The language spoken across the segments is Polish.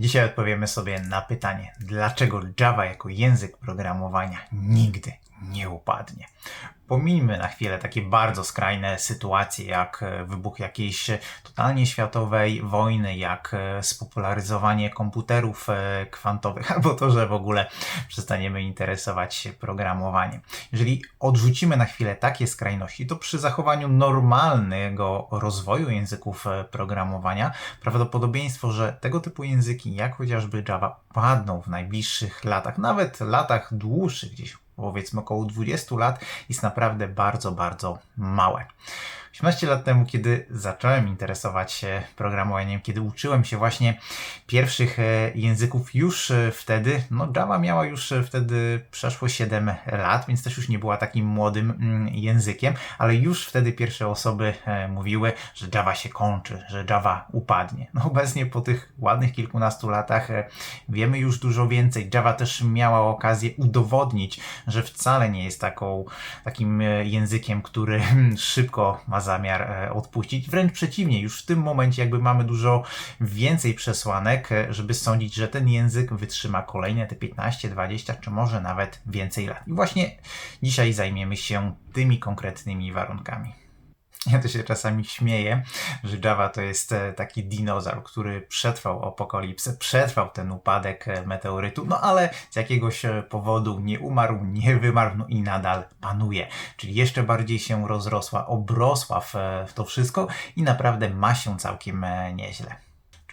dzisiaj odpowiemy sobie na pytanie, dlaczego Java jako język programowania nigdy nie upadnie. Pomijmy na chwilę takie bardzo skrajne sytuacje, jak e, wybuch jakiejś totalnie światowej wojny, jak e, spopularyzowanie komputerów e, kwantowych, albo to, że w ogóle przestaniemy interesować się programowaniem. Jeżeli odrzucimy na chwilę takie skrajności, to przy zachowaniu normalnego rozwoju języków programowania, prawdopodobieństwo, że tego typu języki, jak chociażby Java, padną w najbliższych latach, nawet latach dłuższych, gdzieś powiedzmy około 20 lat, jest naprawdę bardzo, bardzo małe. 18 lat temu, kiedy zacząłem interesować się programowaniem, kiedy uczyłem się właśnie pierwszych e, języków, już e, wtedy, no Java miała już e, wtedy przeszło 7 lat, więc też już nie była takim młodym mm, językiem, ale już wtedy pierwsze osoby mówiły, że Java się kończy, że Java upadnie. No obecnie po tych ładnych kilkunastu latach wiemy już dużo więcej. Java też miała okazję udowodnić, że wcale nie jest taką, takim językiem, który szybko ma zamiar e, odpuścić. Wręcz przeciwnie, już w tym momencie jakby mamy dużo więcej przesłanek, e, żeby sądzić, że ten język wytrzyma kolejne te 15, 20 czy może nawet więcej lat. I właśnie dzisiaj zajmiemy się tymi konkretnymi warunkami. Ja to się czasami śmieję, że Java to jest e, taki dinozaur, który przetrwał apokalipsę, przetrwał ten upadek e, meteorytu, no ale z jakiegoś e, powodu nie umarł, nie wymarł no i nadal panuje. Czyli jeszcze bardziej się rozrosła, obrosła w, w to wszystko i naprawdę ma się całkiem nieźle.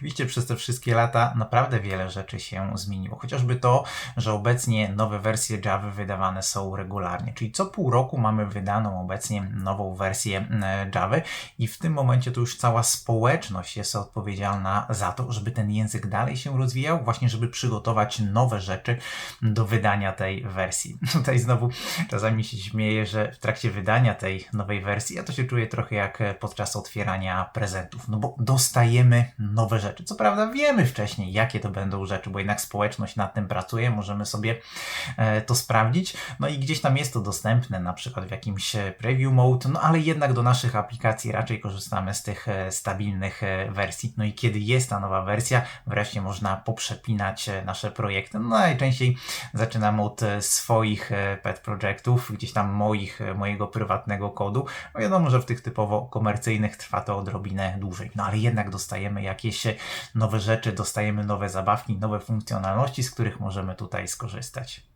Oczywiście przez te wszystkie lata naprawdę wiele rzeczy się zmieniło. Chociażby to, że obecnie nowe wersje Java wydawane są regularnie. Czyli co pół roku mamy wydaną obecnie nową wersję e, Java i w tym momencie to już cała społeczność jest odpowiedzialna za to, żeby ten język dalej się rozwijał, właśnie żeby przygotować nowe rzeczy do wydania tej wersji. Tutaj znowu czasami się śmieję, że w trakcie wydania tej nowej wersji ja to się czuję trochę jak podczas otwierania prezentów, no bo dostajemy nowe rzeczy rzeczy. Co prawda wiemy wcześniej, jakie to będą rzeczy, bo jednak społeczność nad tym pracuje, możemy sobie e, to sprawdzić. No i gdzieś tam jest to dostępne, na przykład w jakimś e, preview mode, no ale jednak do naszych aplikacji raczej korzystamy z tych e, stabilnych wersji. No i kiedy jest ta nowa wersja, wreszcie można poprzepinać nasze projekty. No najczęściej zaczynamy od swoich pet projektów, gdzieś tam moich, mojego prywatnego kodu. No wiadomo, że w tych typowo komercyjnych trwa to odrobinę dłużej. No ale jednak dostajemy jakieś nowe rzeczy, dostajemy nowe zabawki, nowe funkcjonalności, z których możemy tutaj skorzystać.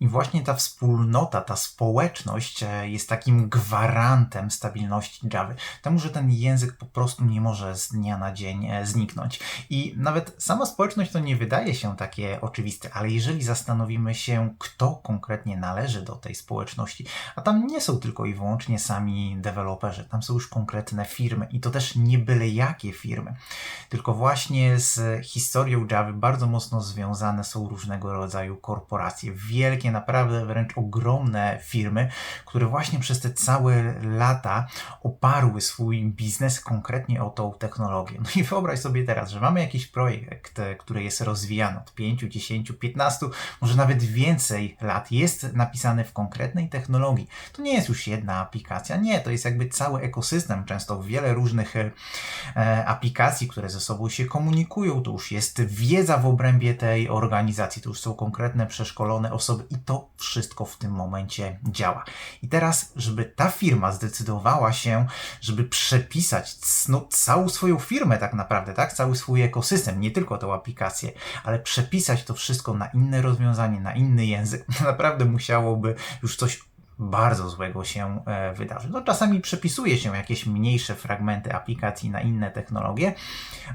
I właśnie ta wspólnota, ta społeczność e, jest takim gwarantem stabilności Java. Temu, że ten język po prostu nie może z dnia na dzień e, zniknąć. I nawet sama społeczność to nie wydaje się takie oczywiste, ale jeżeli zastanowimy się, kto konkretnie należy do tej społeczności, a tam nie są tylko i wyłącznie sami deweloperzy, tam są już konkretne firmy i to też nie byle jakie firmy, tylko właśnie z historią Java bardzo mocno związane są różnego rodzaju korporacje, wielkie naprawdę wręcz ogromne firmy, które właśnie przez te całe lata oparły swój biznes konkretnie o tą technologię. No i wyobraź sobie teraz, że mamy jakiś projekt, który jest rozwijany od 5, 10, 15, może nawet więcej lat, jest napisany w konkretnej technologii. To nie jest już jedna aplikacja, nie, to jest jakby cały ekosystem, często wiele różnych e, aplikacji, które ze sobą się komunikują, to już jest wiedza w obrębie tej organizacji, to już są konkretne, przeszkolone osoby i to wszystko w tym momencie działa. I teraz, żeby ta firma zdecydowała się, żeby przepisać no, całą swoją firmę tak naprawdę, tak, cały swój ekosystem, nie tylko tą aplikację, ale przepisać to wszystko na inne rozwiązanie, na inny język, naprawdę musiałoby już coś bardzo złego się e, wydarzyć. No, czasami przepisuje się jakieś mniejsze fragmenty aplikacji na inne technologie,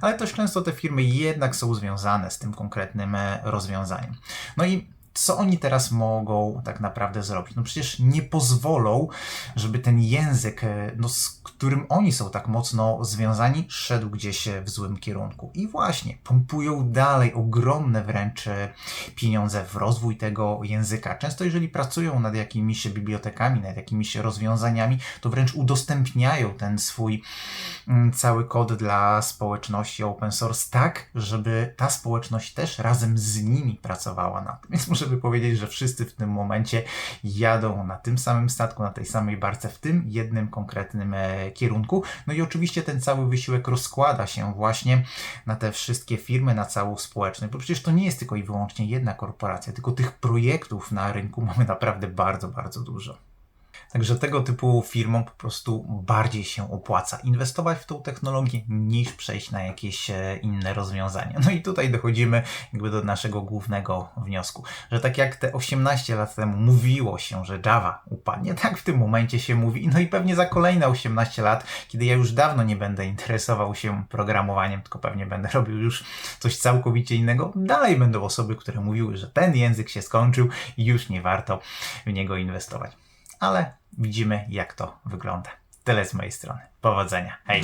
ale też często te firmy jednak są związane z tym konkretnym e, rozwiązaniem. No i co oni teraz mogą tak naprawdę zrobić? No przecież nie pozwolą, żeby ten język, e, no, z którym oni są tak mocno związani, szedł gdzieś w złym kierunku. I właśnie pompują dalej ogromne wręcz e, pieniądze w rozwój tego języka. Często, jeżeli pracują nad jakimiś bibliotekami, nad jakimiś rozwiązaniami, to wręcz udostępniają ten swój mm, cały kod dla społeczności open source tak, żeby ta społeczność też razem z nimi pracowała nad tym. Więc może żeby powiedzieć, że wszyscy w tym momencie jadą na tym samym statku, na tej samej barce, w tym jednym konkretnym e, kierunku. No i oczywiście ten cały wysiłek rozkłada się właśnie na te wszystkie firmy, na całą społeczność, bo przecież to nie jest tylko i wyłącznie jedna korporacja, tylko tych projektów na rynku mamy naprawdę bardzo, bardzo dużo. Także tego typu firmom po prostu bardziej się opłaca inwestować w tą technologię niż przejść na jakieś e, inne rozwiązania. No i tutaj dochodzimy jakby do naszego głównego wniosku, że tak jak te 18 lat temu mówiło się, że Java upadnie, tak w tym momencie się mówi. No i pewnie za kolejne 18 lat, kiedy ja już dawno nie będę interesował się programowaniem, tylko pewnie będę robił już coś całkowicie innego, dalej będą osoby, które mówiły, że ten język się skończył i już nie warto w niego inwestować ale widzimy, jak to wygląda. Tyle z mojej strony. Powodzenia. Hej!